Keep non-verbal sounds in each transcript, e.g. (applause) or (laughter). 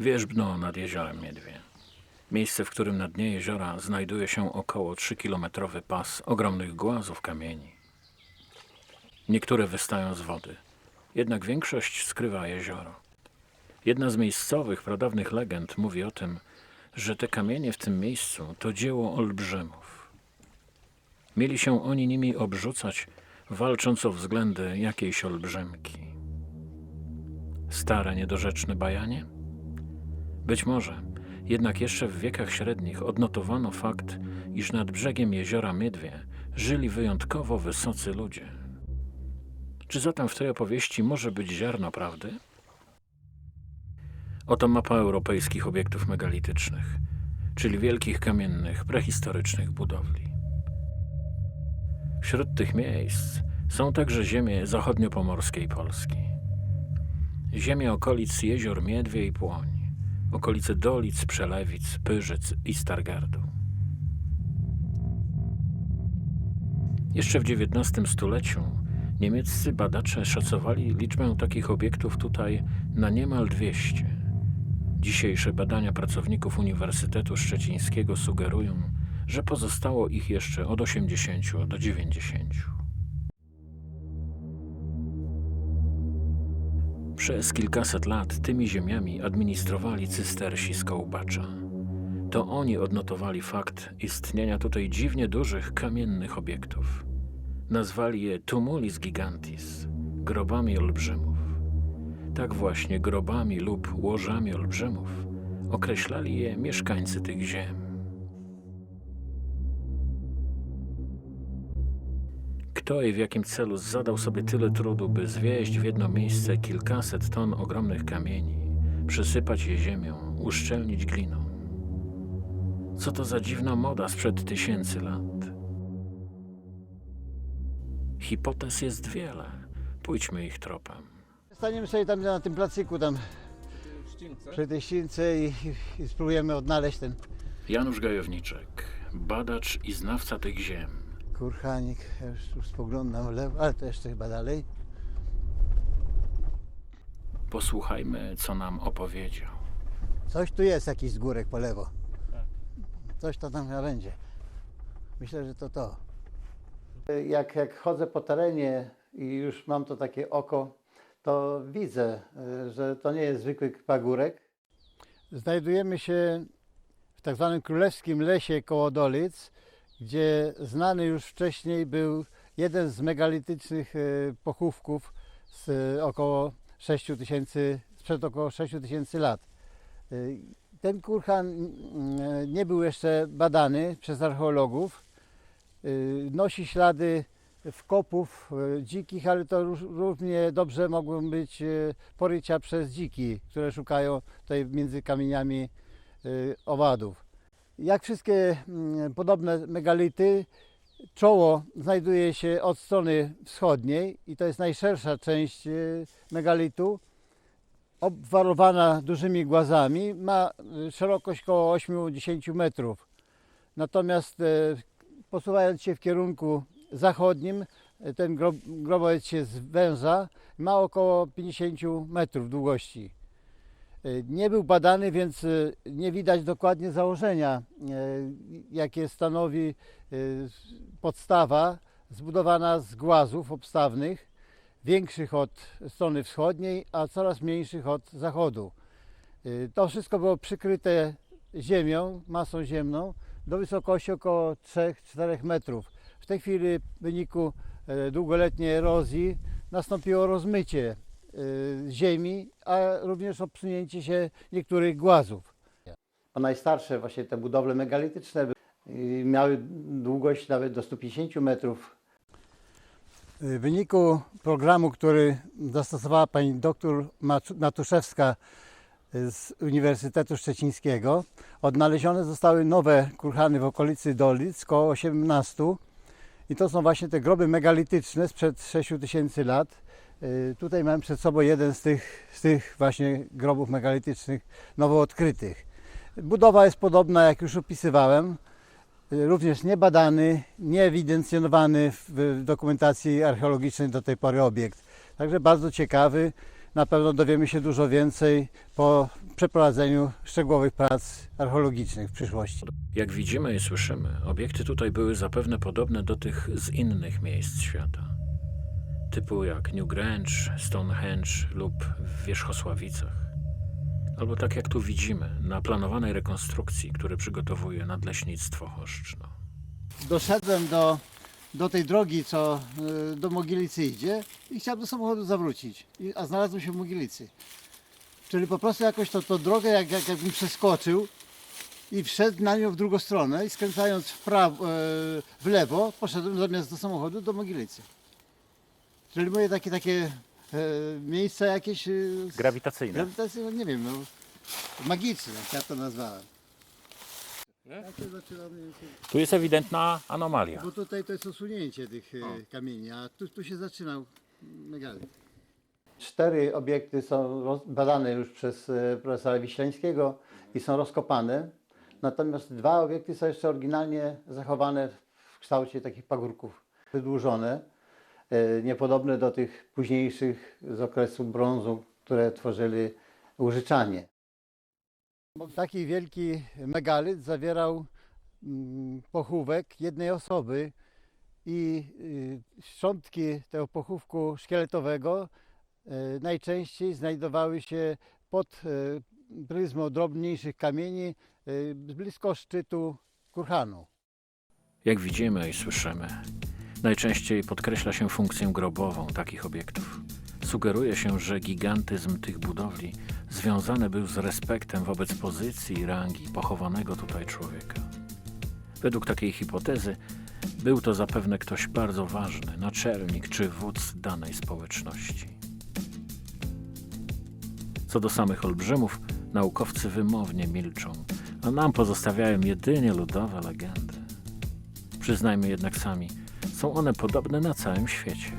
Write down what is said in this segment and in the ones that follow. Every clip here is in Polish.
Wierzbno nad jeziorem Miedwie. Miejsce, w którym na dnie jeziora znajduje się około 3-kilometrowy pas ogromnych głazów kamieni. Niektóre wystają z wody, jednak większość skrywa jezioro. Jedna z miejscowych, pradawnych legend mówi o tym, że te kamienie w tym miejscu to dzieło olbrzymów. Mieli się oni nimi obrzucać, walcząc o względy jakiejś olbrzymki. Stare, niedorzeczne bajanie? Być może, jednak jeszcze w wiekach średnich odnotowano fakt, iż nad brzegiem jeziora Miedwie żyli wyjątkowo wysocy ludzie. Czy zatem w tej opowieści może być ziarno prawdy? Oto mapa europejskich obiektów megalitycznych, czyli wielkich kamiennych, prehistorycznych budowli. Wśród tych miejsc są także ziemie zachodniopomorskiej Polski. Ziemie okolic jezior Miedwie i Płoń, okolice Dolic, Przelewic, Pyrzyc i Stargardu. Jeszcze w XIX stuleciu niemieccy badacze szacowali liczbę takich obiektów tutaj na niemal 200. Dzisiejsze badania pracowników Uniwersytetu Szczecińskiego sugerują, że pozostało ich jeszcze od 80 do 90. Przez kilkaset lat tymi ziemiami administrowali cystersi z Kołbacza. To oni odnotowali fakt istnienia tutaj dziwnie dużych kamiennych obiektów. Nazwali je tumulis gigantis, grobami olbrzymów. Tak właśnie grobami lub łożami olbrzymów określali je mieszkańcy tych ziem. Kto i w jakim celu zadał sobie tyle trudu, by zwieść w jedno miejsce kilkaset ton ogromnych kamieni, przysypać je ziemią, uszczelnić gliną? Co to za dziwna moda sprzed tysięcy lat? Hipotez jest wiele. Pójdźmy ich tropem. Staniemy sobie tam na tym placyku, tam przy tej ścince i, i, i spróbujemy odnaleźć ten Janusz Gajowniczek, badacz i znawca tych ziem. Kurhanik. Ja już tu spoglądam w lewo, ale to jeszcze chyba dalej. Posłuchajmy, co nam opowiedział. Coś tu jest, jakiś zgórek po lewo. Coś to tam chyba będzie. Myślę, że to to. Jak, jak chodzę po terenie i już mam to takie oko, to widzę, że to nie jest zwykły pagórek. Znajdujemy się w tak zwanym Królewskim Lesie koło Dolic, gdzie znany już wcześniej był jeden z megalitycznych y, pochówków z y, około 6 tysięcy, sprzed około 6 tysięcy lat. Y, Ten kurhan nie był jeszcze badany przez archeologów. Nosi ślady wkopów dzikich, ale to równie dobrze mogą być porycia przez dziki, które szukają tutaj między kamieniami owadów. Jak wszystkie mm, podobne megality, czoło znajduje się od strony wschodniej i to jest najszersza część y, megalitu obwarowana dużymi głazami, ma y, szerokość około 8-10 metrów. Natomiast e, posuwając się w kierunku zachodnim, ten grob, grobowiec się zwęża, ma około 50 metrów długości. E, Nie był badany, więc e, nie widać dokładnie założenia, e, jakie stanowi podstawa zbudowana z głazów obstawnych większych od strony wschodniej, a coraz mniejszych od zachodu. Y, To wszystko było przykryte ziemią, masą ziemną, do wysokości około 3-4 metrów. W tej chwili w wyniku długoletniej erozji nastąpiło rozmycie ziemi, a również obsunięcie się niektórych głazów. A najstarsze właśnie te budowle megalityczne y, miały długość nawet do 150 metrów. W wyniku programu, który zastosowała pani doktor Matuszewska z Uniwersytetu Szczecińskiego, odnalezione zostały nowe kurhany w okolicy Dolic, koło 18. I to są właśnie te groby megalityczne sprzed 6 tysięcy lat. Y, Tutaj mam przed sobą jeden z tych, z tych właśnie grobów megalitycznych nowo odkrytych. Budowa jest podobna, jak już opisywałem również niebadany, nieewidencjonowany w dokumentacji archeologicznej do tej pory obiekt. Także bardzo ciekawy. na pewno dowiemy się dużo więcej po przeprowadzeniu szczegółowych prac archeologicznych w przyszłości. Jak widzimy i słyszymy, obiekty tutaj były zapewne podobne do tych z innych miejsc świata. Typu jak Newgrange, Stonehenge lub w Wierzchosławicach. Albo tak jak tu widzimy, na planowanej rekonstrukcji, które przygotowuje Nadleśnictwo Choszczno. Doszedłem do, do tej drogi, co y, do Mogilicy idzie i chciałem do samochodu zawrócić, a znalazłem się w Mogilicy. Czyli po prostu jakoś to, to drogę, jak, jak, jakbym przeskoczył i wszedł na nią w drugą stronę i skręcając w, prawo, e, w lewo, poszedłem zamiast do samochodu do Mogilicy. Czyli moje takie, takie e, miejsca jakieś... e, Grawitacyjne. Grawitacyjne, nie wiem, no, magiczne, jak ja to nazwałem. Takie zaczynamy, Tu jest ewidentna anomalia. bo tutaj to jest osunięcie tych e, kamieni, a tu, tu się zaczynał megalit. Cztery obiekty są roz- badane już przez e, profesora Wiśleńskiego i są rozkopane. Natomiast dwa obiekty są jeszcze oryginalnie zachowane w kształcie takich pagórków, wydłużone, niepodobne do tych późniejszych z okresu brązu, które tworzyli Łużyczanie. Taki wielki megalit zawierał mm, pochówek jednej osoby i y, szczątki tego pochówku szkieletowego y, najczęściej znajdowały się pod y, pryzmą drobniejszych kamieni blisko szczytu kurhanu. Jak widzimy i słyszymy, najczęściej podkreśla się funkcję grobową takich obiektów. Sugeruje się, że gigantyzm tych budowli związany był z respektem wobec pozycji i rangi pochowanego tutaj człowieka. Według takiej hipotezy był to zapewne ktoś bardzo ważny, naczelnik czy wódz danej społeczności. Co do samych olbrzymów, naukowcy wymownie milczą, a nam pozostawiają jedynie ludowe legendy. Przyznajmy jednak sami, są one podobne na całym świecie.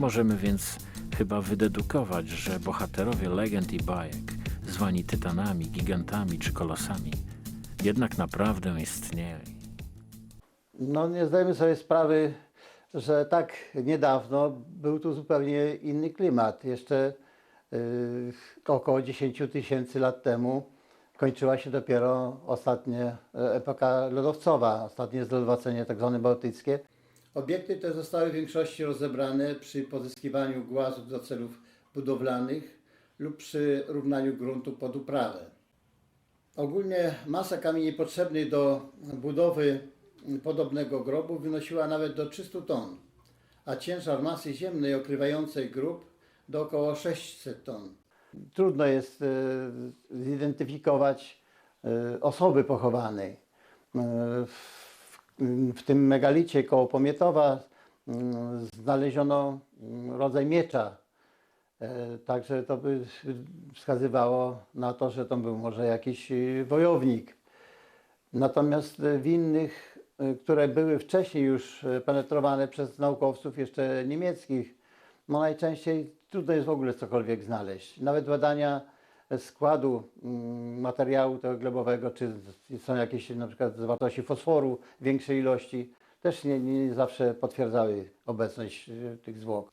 Możemy więc chyba wydedukować, że bohaterowie legend i bajek, zwani tytanami, gigantami czy kolosami, jednak naprawdę istnieli. No nie zdajemy sobie sprawy, że tak niedawno był tu zupełnie inny klimat. Jeszcze y, około 10 tysięcy lat temu kończyła się dopiero ostatnia epoka lodowcowa, ostatnie zlodowacenie tak zwane bałtyckie. Obiekty te zostały w większości rozebrane przy pozyskiwaniu głazów do celów budowlanych lub przy równaniu gruntu pod uprawę. Ogólnie masa kamieni potrzebnych do budowy podobnego grobu wynosiła nawet do 300 ton, a ciężar masy ziemnej okrywającej grób do około 600 ton. Trudno jest e, zidentyfikować e, osoby pochowanej. E, w, tym megalicie koło Pomietowa mm, znaleziono mm, rodzaj miecza, E, Także to by wskazywało na to, że to był może jakiś e, wojownik. Natomiast e, w innych, e, które były wcześniej już penetrowane przez naukowców jeszcze niemieckich, no najczęściej trudno jest w ogóle cokolwiek znaleźć. Nawet badania składu mm, materiału tego glebowego, czy są jakieś na przykład zawartości fosforu większej ilości, też nie, nie zawsze potwierdzały obecność e, tych zwłok.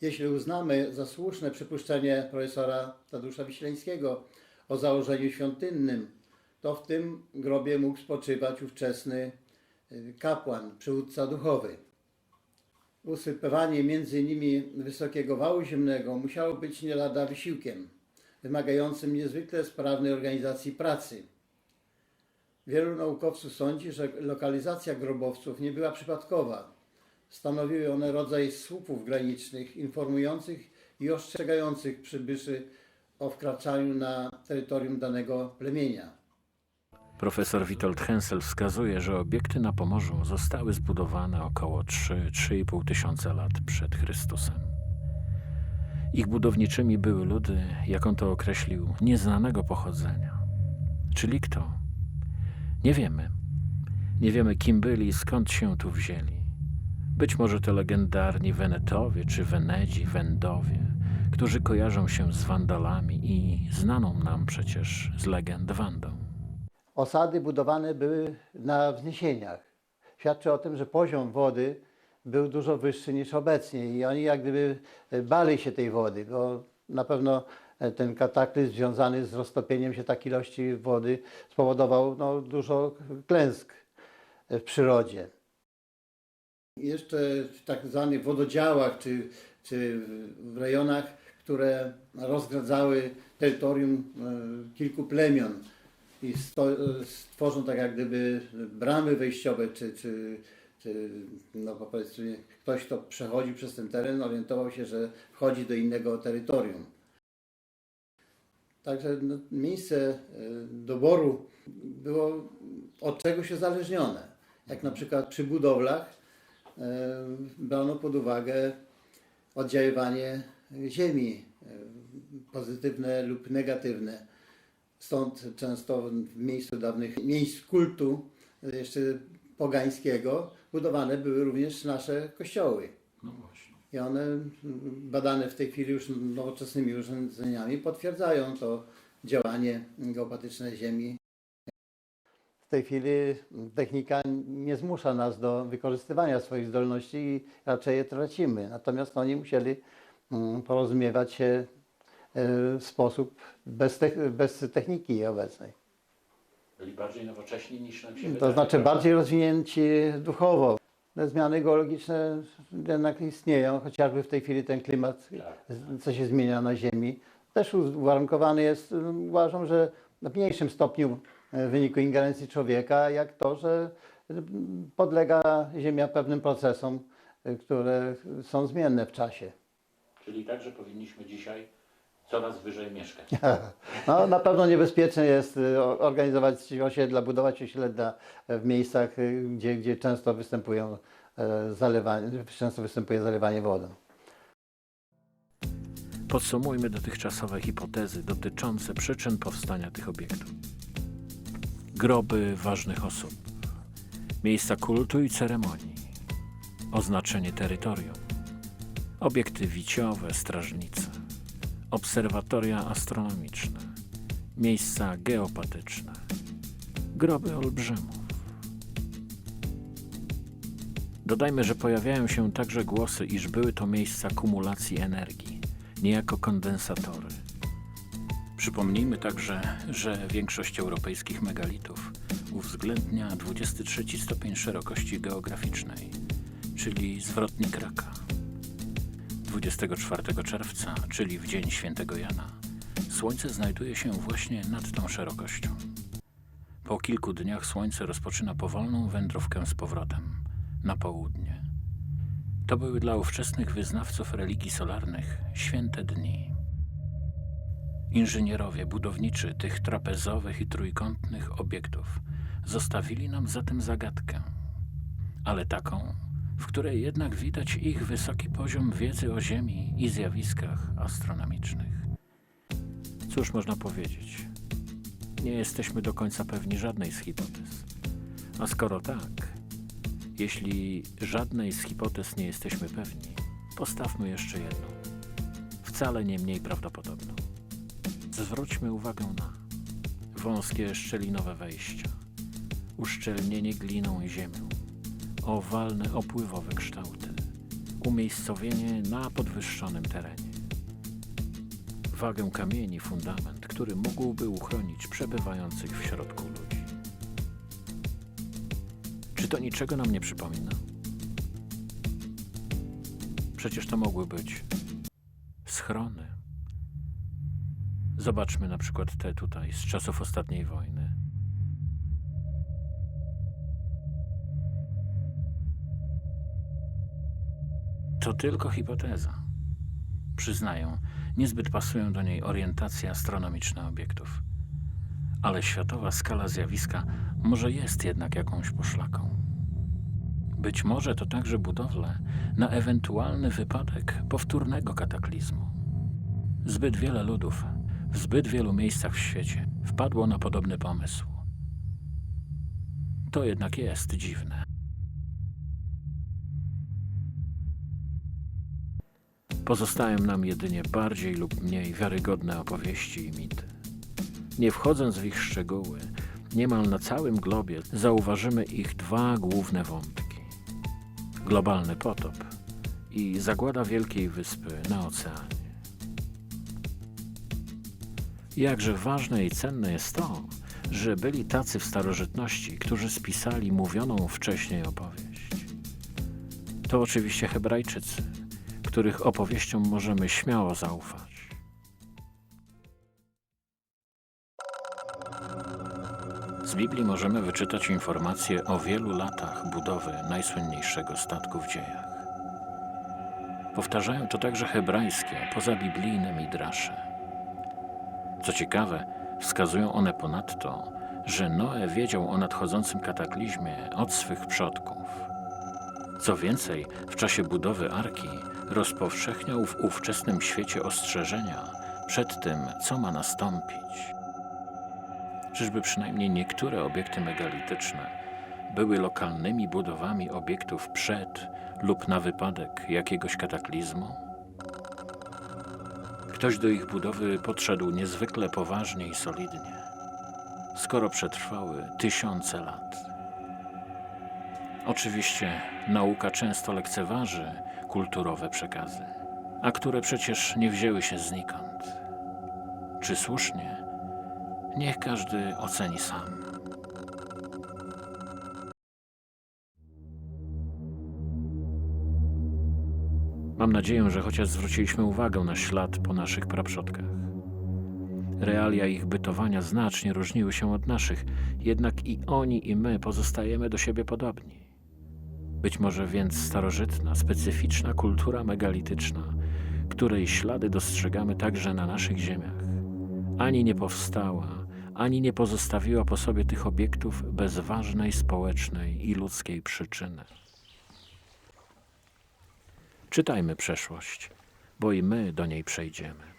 Jeśli uznamy za słuszne przypuszczenie profesora Tadeusza Wiśleńskiego o założeniu świątynnym, to w tym grobie mógł spoczywać ówczesny y, kapłan, przywódca duchowy. Usypywanie między nimi wysokiego wału ziemnego musiało być nie lada wysiłkiem, wymagającym niezwykle sprawnej organizacji pracy. Wielu naukowców sądzi, że lokalizacja grobowców nie była przypadkowa. Stanowiły one rodzaj słupów granicznych informujących i ostrzegających przybyszy o wkraczaniu na terytorium danego plemienia. Profesor Witold Hensel wskazuje, że obiekty na Pomorzu zostały zbudowane około 3-3,5 tysiąca lat przed Chrystusem. Ich budowniczymi były ludy, jak on to określił, nieznanego pochodzenia. Czyli kto? Nie wiemy. Nie wiemy, kim byli i skąd się tu wzięli. Być może to legendarni Wenetowie czy Wenedzi, Wendowie, którzy kojarzą się z Wandalami i znaną nam przecież z legend Wandą. Osady budowane były na wzniesieniach. Świadczy o tym, że poziom wody był dużo wyższy niż obecnie i oni jak gdyby e, bali się tej wody, bo na pewno e, ten kataklizm związany z roztopieniem się takiej ilości wody spowodował no, dużo klęsk e, w przyrodzie. Jeszcze w tak zwanych wododziałach czy, czy w rejonach, które rozgradzały terytorium kilku plemion i stworzą tak jak gdyby bramy wejściowe, czy, czy no powiedzmy ktoś, kto przechodzi przez ten teren, orientował się, że wchodzi do innego terytorium. Także no, miejsce e, doboru było od czegoś uzależnione. Jak na przykład przy budowlach e, brano pod uwagę oddziaływanie ziemi, pozytywne lub negatywne. Stąd często w miejscu dawnych miejsc kultu, jeszcze pogańskiego, budowane były również nasze kościoły. No właśnie. I one, mm, badane w tej chwili już nowoczesnymi urządzeniami, potwierdzają to działanie geopatyczne Ziemi. W tej chwili technika nie zmusza nas do wykorzystywania swoich zdolności i raczej je tracimy. Natomiast oni musieli mm, porozumiewać się e, w sposób bez, bez techniki obecnej. Byli bardziej nowocześni niż nam się To wydaje, znaczy prawda? bardziej rozwinięci duchowo. Te zmiany geologiczne jednak istnieją, chociażby w tej chwili ten klimat, Tak. co się zmienia na Ziemi, też uwarunkowany jest, uważam, że w mniejszym stopniu e, w wyniku ingerencji człowieka, jak to, że podlega Ziemia pewnym procesom, e, które są zmienne w czasie. Czyli także powinniśmy dzisiaj coraz wyżej mieszkać. (laughs) No, na pewno niebezpieczne jest y, organizować osiedla, budować osiedla w miejscach, y, gdzie, gdzie często występują e, zalewanie, często występuje zalewanie wodą. Podsumujmy dotychczasowe hipotezy dotyczące przyczyn powstania tych obiektów. Groby ważnych osób, miejsca kultu i ceremonii, oznaczenie terytorium, obiekty wiciowe, strażnice, obserwatoria astronomiczne, miejsca geopatyczne, groby olbrzymów. Dodajmy, że pojawiają się także głosy, iż były to miejsca kumulacji energii, niejako kondensatory. Przypomnijmy także, że większość europejskich megalitów uwzględnia 23 stopień szerokości geograficznej, czyli zwrotnik raka. 24 czerwca, czyli w dzień świętego Jana, Słońce znajduje się właśnie nad tą szerokością. Po kilku dniach Słońce rozpoczyna powolną wędrówkę z powrotem na południe. To były dla ówczesnych wyznawców religii solarnych święte dni. Inżynierowie budowniczy tych trapezowych i trójkątnych obiektów zostawili nam zatem zagadkę, ale taką, w której jednak widać ich wysoki poziom wiedzy o Ziemi i zjawiskach astronomicznych. Cóż można powiedzieć? Nie jesteśmy do końca pewni żadnej z hipotez. A skoro tak, jeśli żadnej z hipotez nie jesteśmy pewni, postawmy jeszcze jedną, wcale nie mniej prawdopodobną. Zwróćmy uwagę na wąskie szczelinowe wejścia, uszczelnienie gliną i ziemią, owalne opływowe kształty, umiejscowienie na podwyższonym terenie, wagę kamieni, fundament, który mógłby uchronić przebywających w środku ludzi. Czy to niczego nam nie przypomina? Przecież to mogły być schrony. Zobaczmy na przykład te tutaj z czasów ostatniej wojny. To tylko hipoteza. Przyznaję, niezbyt pasują do niej orientacje astronomiczne obiektów. Ale światowa skala zjawiska może jest jednak jakąś poszlaką. Być może to także budowle na ewentualny wypadek powtórnego kataklizmu. Zbyt wiele ludów w zbyt wielu miejscach w świecie wpadło na podobny pomysł. To jednak jest dziwne. Pozostają nam jedynie bardziej lub mniej wiarygodne opowieści i mity. Nie wchodząc w ich szczegóły, niemal na całym globie zauważymy ich dwa główne wątki. globalny potop i zagłada Wielkiej Wyspy na oceanie. Jakże ważne i cenne jest to, że byli tacy w starożytności, którzy spisali mówioną wcześniej opowieść. To oczywiście Hebrajczycy, których opowieściom możemy śmiało zaufać. Z Biblii możemy wyczytać informacje o wielu latach budowy najsłynniejszego statku w dziejach. Powtarzają to także hebrajskie, pozabiblijne midrasze. Co ciekawe, wskazują one ponadto, że Noe wiedział o nadchodzącym kataklizmie od swych przodków. Co więcej, w czasie budowy arki rozpowszechniał w ówczesnym świecie ostrzeżenia przed tym, co ma nastąpić. Czyżby przynajmniej niektóre obiekty megalityczne były lokalnymi budowami obiektów przed lub na wypadek jakiegoś kataklizmu? Ktoś do ich budowy podszedł niezwykle poważnie i solidnie, skoro przetrwały tysiące lat. Oczywiście nauka często lekceważy kulturowe przekazy, a które przecież nie wzięły się znikąd. Czy słusznie? Niech każdy oceni sam. Mam nadzieję, że chociaż zwróciliśmy uwagę na ślad po naszych praprzodkach. Realia ich bytowania znacznie różniły się od naszych, jednak i oni, i my pozostajemy do siebie podobni. Być może więc starożytna, specyficzna kultura megalityczna, której ślady dostrzegamy także na naszych ziemiach, ani nie powstała, ani nie pozostawiła po sobie tych obiektów bez ważnej społecznej i ludzkiej przyczyny. Czytajmy przeszłość, bo i my do niej przejdziemy.